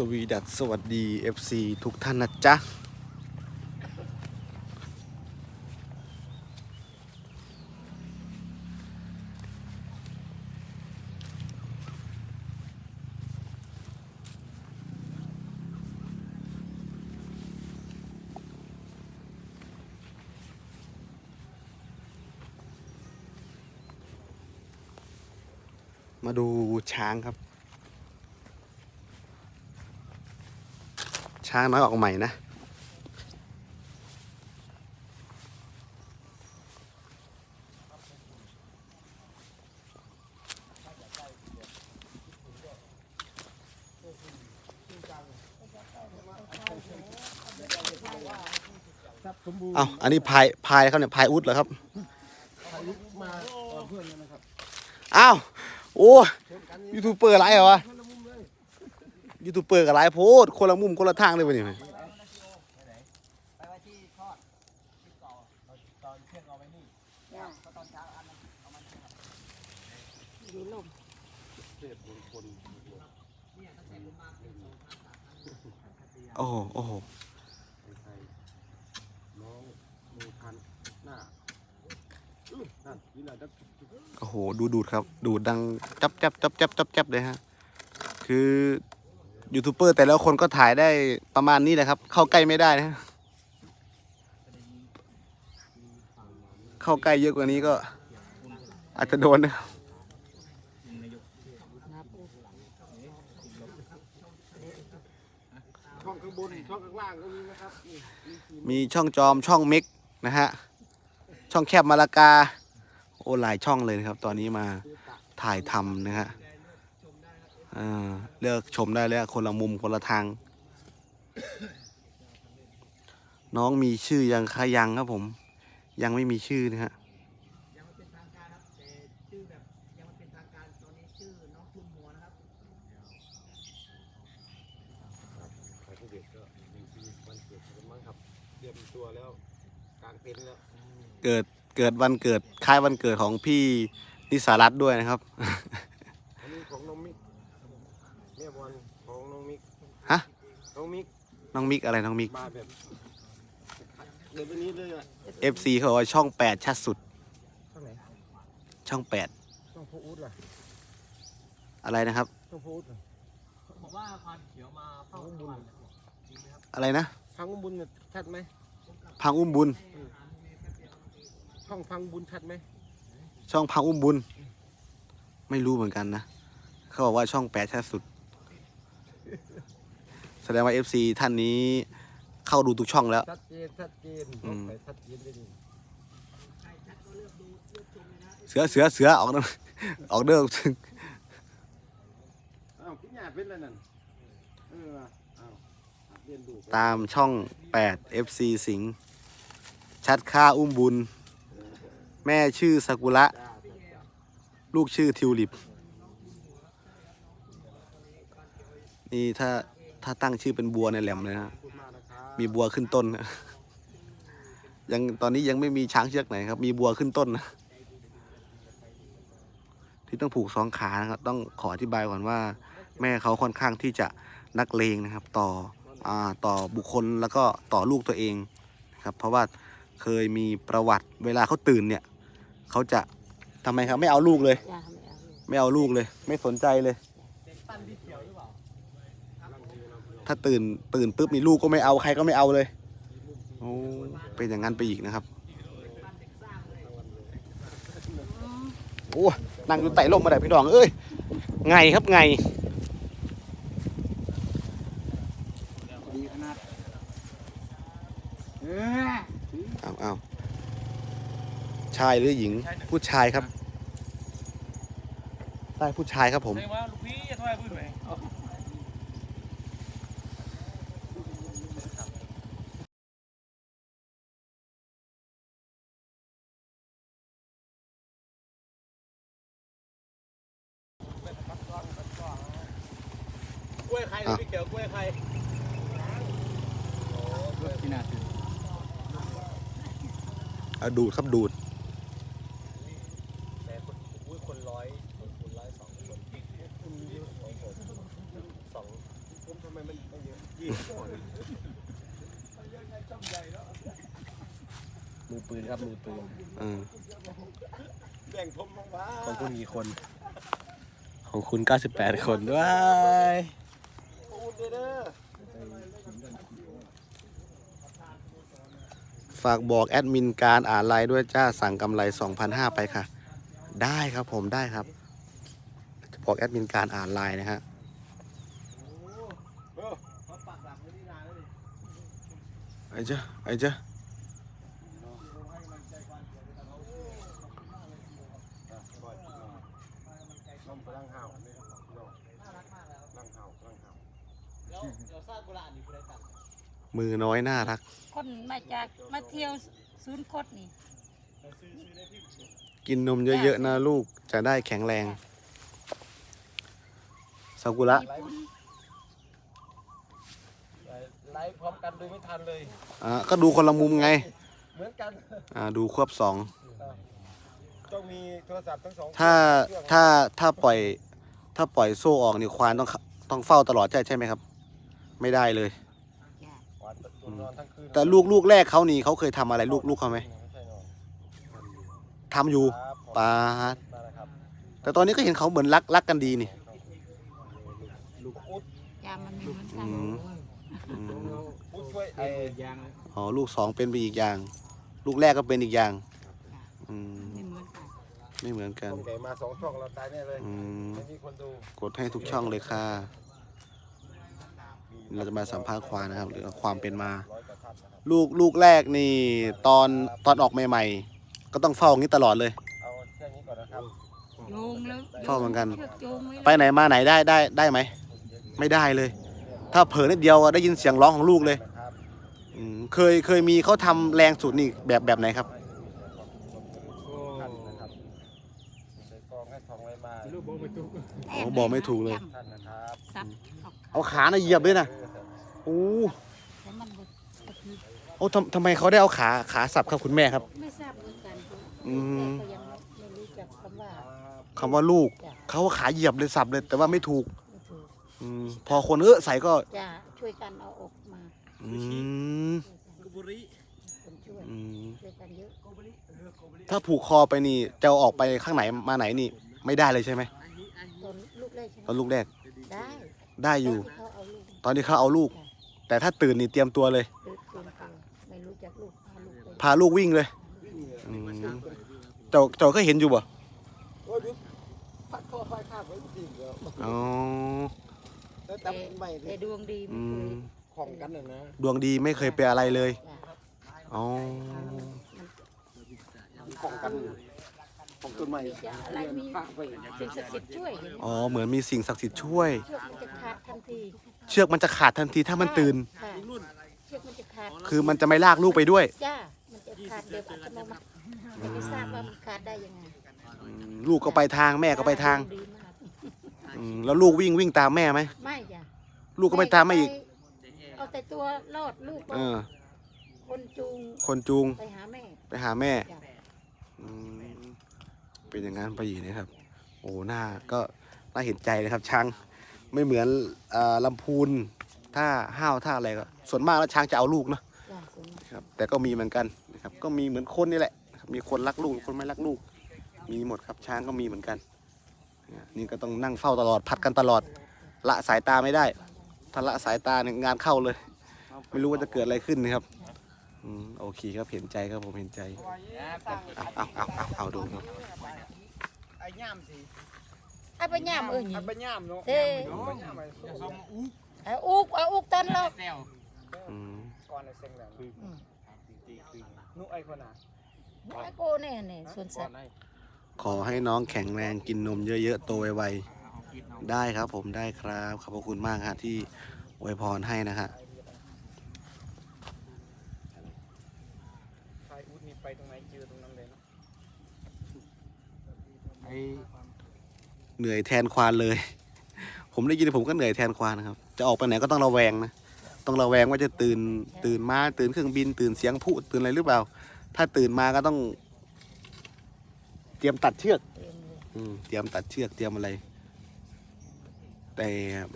สวีดัสสวัสดี FC ทุกท่านนะจ๊ะ มาดูช้างครับ ช้างน้อยออกใหม่นะครับสมบูรณ์เอาอันนี้พายพายเขาเนี่ยพายอุดเหรอครับพายุมาก่อนเพื่อนเลยนะครับอ้าว โอ้ชนกันยูทูบเบอร์ไรเหรอวะคนละมุมเล ยูทูบเบอร์กับไรโพดคนละมุมคนละทางเลยวะเนี่ยไปไว้ที่ทอดที่ต่อตอนเที่ยงเอาไว้นี่ก็ตอนเช้าอันนั้นเอามันดูลมโอ้โหโอ้โหโอ้โห ดูดูดครับ ดูดดัง จับจับจับจับจับจับเลยฮะ คือ ยูทูบเบอร์แต่และคนก็ถ่ายได้ประมาณนี้แหละครับ เข้าใกล้ไม่ได้นะ เข้าใกล้เยอะกว่านี้ก็ อาจจะโดนนะช่องข้างบนช่องข้างล่างก็มีนะครับ มีช่องจอมช่องเม็กนะฮะ ช่องแคบมาลากา โอ้หลายช่องเลยนะครับ ตอนนี้มาถ่ายทำนะฮะ เลือกชมได้เลยคนละมุมคนละทาง น้องมีชื่อยังคะยังครับผม ยังไม่มีชื่อนะฮะยังไม่เป็นทางการครับแต่ชื่อแบบยังไม่เป็นทางการตอนนี้ชื่อนกพุ่มมัวนะครับใครพูดเด็กก็มีชื่อวันเกิดกันมั้งครับเตรียมตัวแล้วการเต้นแล้วเกิดเกิดวันเกิดคล้ายวันเกิดของพี่นิสารัตด้วยนะครับ อันนี้ของน้องมิกแม่บอลของน้องมิก ฮะ น้องมิกน้องมิกอะไรน้องมิก มาแบบเดินไปนี้เลยอะ FC เขาบอกว่าช่องแปดชัดสุด ช่องไหนช่องแปดช่องโพอูดล่ะอะไรนะครับ ช่องโพอูดล่ะบอกว่าควานเขียวมาเฝ้าทุกวันจริงไหมครับอะไรนะ ฟังบุญเนี่ยชัดไหมพังอุ้มบุญ ช่องฟังบุญชัดไหมช่องพังอุ้มบุญ ไม่รู้เหมือนกันนะ เขาบอกว่าช่องแปดชัดสุด แสดงว่า FC ท่านนี้เข้าดูทุกช่องแล้ว ชัดเจนชัดเจนอืม ไปชัดเจนเลยดิเสือเสือเสือออกนะออกเด้ออ้าวขี้หยาเป็นอะไรนั่นเอออ้าวหัดเรียนดูตามช่อง 8 FC สิงห์ชัดค่าอุ้มบุญ แม่ชื่อสากุระ จ้าจ้าจ้าลูกชื่อทิวลิป นี่ถ้า ถ้าตั้งชื่อเป็นบัวในยแหลมเลยนะขอบคุณมากนะครับมีบัวขึ้นต้นนะยังตอนนี้ยังไม่มีช้างเชือกไหนครับ มีบัวขึ้นต้นนะที่ต้องผูกสองขานะครับ ต้องขออธิบายก่อนว่า แม่เขาค่อนข้างที่จะนักเลงนะครับ ต่ออ่าต่อบุคคลแล้วก็ต่อลูกตัวเองนะครับ เพราะว่าเคยมีประวัติเวลาเขาตื่นเนี่ยเขาจะทำไมครับ ไม่เอาลูกเลยอย่าไม่เอาไม่เอาลูกเลย ไม่สนใจเลย ปั้นที่เขียวหรือเปล่า ถ้าตื่นตื่นปุ๊บมีลูกก็ไม่เอาใครก็ไม่เอาเลยโอ้เป็นอย่างนั้นไปอีกนะครับโอ้นั่งอยู่ไต่ลมมาได้พี่น้องเอ้ยไงครับไงเอาเอาชายหรือหญิงผู้ชายครับใช่ผู้ชายครับผม กล้วยใครพี่เขียวกล้วยใครอะดูดครับดูดแต่คนอุ้คนร้อยคนคนร้อยสองคนสองผมทำไมมันเยอะยี่สิบคนมือปืนครับมือปืนอ่าแบ่งผมลงมาของคุณกี่คน ของคุณเก้าสิบแปดคนด้วย ฝากบอกแอดมินการอ่านไลน์ด้วยจ้าสั่งกำไร2,500ไปค่ะ ได้ครับผมได้ครับจะบอกแอดมินการอ่านไลน์นะฮะไว้ที่นานแล้วดิไอ้เจ้าไอ้เจ้า อะปล่อยน้องน้องกำลังเห่าเนี่ยน้อง น่ารักมากแล้ว กำลังเห่ากำลังเห่า แล้วเดี๋ยวสร้างโบราณนี่คุณได้ตังค์ มือน้อยน่ารัก คนมาจากมาเที่ยวศูนย์โคตรนี่กินนมเยอะๆนะลูกจะได้แข็งแรงซากุระญี่ปุ่นไลฟ์พร้อมกันดูไม่ทันเลย อ่าก็ดูคนละมุมไง เหมือนกันอ่าดูควบสอง ต้องมีโทรศัพท์ทั้งสองถ้าเครื่องถ้าถ้าปล่อย ถ้าปล่อยโซ่ออกนี่ควานต้องต้องเฝ้าตลอดใช่ใช่ไหมครับ ไม่ได้เลยจ้ะห วานตัวนอนทั้งคืนแต่ลูกลูกแรกเขานี่เขาเคยทำอะไรลูกลูกเขาไหมไม่ใช่นอนทำอยู่ครับผมปาดมาแล้วครับแต่ตอนนี้ก็เห็นเขาเหมือนรักรักกันดีนี่ลูกอุ๊ดจ้ะมันมีเหมือนกัอืนมอืมอุ๊ดช่วยไอ้ยางอ๋อลูกสองเป็นไปอีกอย่าง ลูกแรกก็เป็นอีกอย่างอืมไม่เหมือนกันไม่เหมือนกัน ช่องใหญ่มาสองช่องเราตายแน่เลยอืมไม่มีคนดู กดให้ทุกช่องเลยค่ะ เราจะมาสัมภาษณ์ควานนะครับหรือความเป็นมาร้อยกว่าท่านนะครับลูกลูกแรกนี่ตอนตอนออกใหม่ ๆ ก็ต้องเฝ้าอย่างนี้ตลอดเลย เอาแค่นี้ก่อนนะครับโยงแล้วเฝ้าเหมือนกันเชือกโยงไว้ไปไหนมาไหนได้ได้ได้ไหมไม่ได้เลย ถ้าเผลอนิดเดียวอะได้ยินเสียงร้องของลูกเลยนะครับอืมเคยเคยมีเขาทำแรงสุดนี่แบบแบบไหนครับท่านนะครับใส่กองให้ทองไว้มาลูกบอกไม่ถูกแอ๋อบอกไม่ถูกเลย ท่านนะครับ ซับออกเอาขาน่ะเหยียบด้วยนะเออ โอ้แต่มันบ่ก็คือโอ้ทำทำไมเขาได้เอาขาขาสับครับคุณแม่ครับ ไม่ทราบเหมือนกันอืมแต่ก็ยังไม่รู้จักคำว่าคำว่าลูกจ้ะเขาเอาขาเหยียบเลยสับเลย แต่ว่าไม่ถูกไม่ถูกอมพอคนเออใส่ก็ จะช่วยกันเอาออกมาอืมกุบุริคนช่วยอืมช่วยกันเยอะกุบุริเออกุบุริถ้าผูกคอไปนี่จะเอาออกไปข้างไหนมาไหนนี่ ไม่ได้เลยใช่ไหมอันนี้อันตอนลูกแรกใช่ไหมตอนลูกแรกได้ได้อยู่ตอนที่เขาเอาลูกตอนที่เขาเอาลูก แต่ถ้าตื่นนี่เตรียมตัวเลย ตื่นตื่นตัวไม่รู้จักลูกพาลูกไปพาลูกวิ่งเลยอืมเจ้าเจ้าก็เห็นอยู่บ่โอ้ยดูพัดคอไฟข้ามไว้จริงๆแล้วอ๋อแล้วแต่ใหม่แต่ดวงดีอืไม่เคมยของกันน่ะนะดวงดีไม่เคยเป็นอะไรเลยจ้ะอ๋อของกัน ของต้นไม้จะอะไรมีข้ามไปสิ่งศักดิ์สิทธิ์ช่วยอย่างนี้อ๋อเหมือนมีสิ่งศักดิ์สิทธิ์ช่วย เชือกมันจะขาดทันทีเชือกมันจะขาดทันทีถ้ามันตื่น ค่ะเชือกมันจะขาดคือมันจะไม่ลากลูกไปด้วยจ้ามันจะขาดเดี๋ยวอัตโนมัติแต่ไม่ทราบว่ามันขาดได้ยังไงอืมลูกก็ไปทางแม่ก็ไปทางดีมากอืมแล้วลูกวิ่งวิ่งตามแม่ไหมไม่จ้ะลูกก็ไม่ตามแม่อีก เอาแต่ตัวรอดลูกก็เออ คนจูงคนจูงไปหาแม่ไปหาแม่ จ้ะอืม เป็นอย่างนั้นไปอีกนะครับ โอ้หน้าก็น่าเห็นใจเลยครับ ช้างไม่เหมือนอ่อลำพูนถ้าห้าวถ้าอะไรก็ส่วนมากแล้วช้างจะเอาลูกเนาะครับ แต่ก็มีเหมือนกันนะครับ ก็มีเหมือนคนนี่แหละ มีคนรักลูกคนไม่รักลูก มีหมดครับช้างก็มีเหมือนกัน นี่ก็ต้องนั่งเฝ้าตลอดพัดกันตลอด ละสายตาไม่ได้ถ้าละสายตาเนี่ยงานเข้าเลย ไม่รู้ว่าจะเกิดอะไรขึ้นนะครับอืมโอเคครับเห็นใจครับผมเห็นใจ เอาเอาเอาเอาเอาดูดูไอ้ ย่ามสิไอ้ปัญญามเอ้ยนี่ไอ้ใบย่ามเนาะเท่ใบย่ามไอ้ส้มไอ้อุกไอ้อุกตันหรอกอืมก่อนไอ้เซ็งแหลงอืม นุไอ้คนน่ะไอ้โกเนี่ยเนี่ยส่วนสัตว์ขอให้น้องแข็งแรงกินนมเยอะๆโตไวๆได้ครับผมได้ครับขอบพระคุณมากฮะที่อวยพรให้นะฮะไฟอุดนี่ไปตรงไหนเจอตรงนั้นเลยเนาะ ไอเหนื่อยแทนควานเลย ผมได้ยินผมก็เหนื่อยแทนควานนะครับ จะออกไปไหนก็ต้องระแวงนะ ต้องระแวงว่าจะตื่นตื่นมาตื่นเครื่องบิน ตื่นเสียงผู้ตื่นอะไรหรือเปล่า ถ้าตื่นมาก็ต้อง เตรียมตัดเชือกเต็มเลยอืมเตรียมตัดเชือกเตรียมอะไร แต่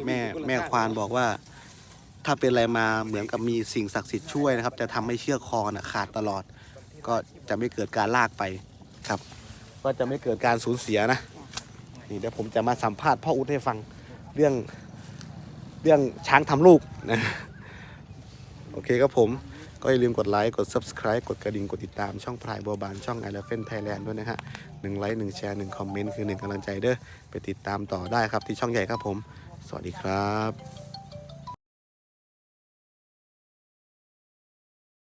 แม่แม่ควานบอกว่า ถ้าเป็นอะไรมาเหมือนกับมีสิ่งศักดิ์สิทธิ์ช่วยนะครับ จะทำให้เชือกคอนะขาดตลอด ก็จะไม่เกิดการลากไปครับ ก็จะไม่เกิดการสูญเสียนะนี่เดี๋ยวผมจะมาสัมภาษณ์พ่ออุดให้ฟังเรื่องเรื่องช้างทำลูกนะโอเคครับผมก็อย่าลืมกดไลค์กด subscribe กดกระดิ่งกดติดตามช่องพลายบัวบานช่อง i l e p h a n t Thailand ด้วยนะฮะหนึ่งไลค์หนึ่งแชร์หนึ่งคอมเมนต์คือหนึ่งกำลังใจเด้อไปติดตามต่อได้ครับที่ช่องใหญ่ครับผม สวัสดีครับ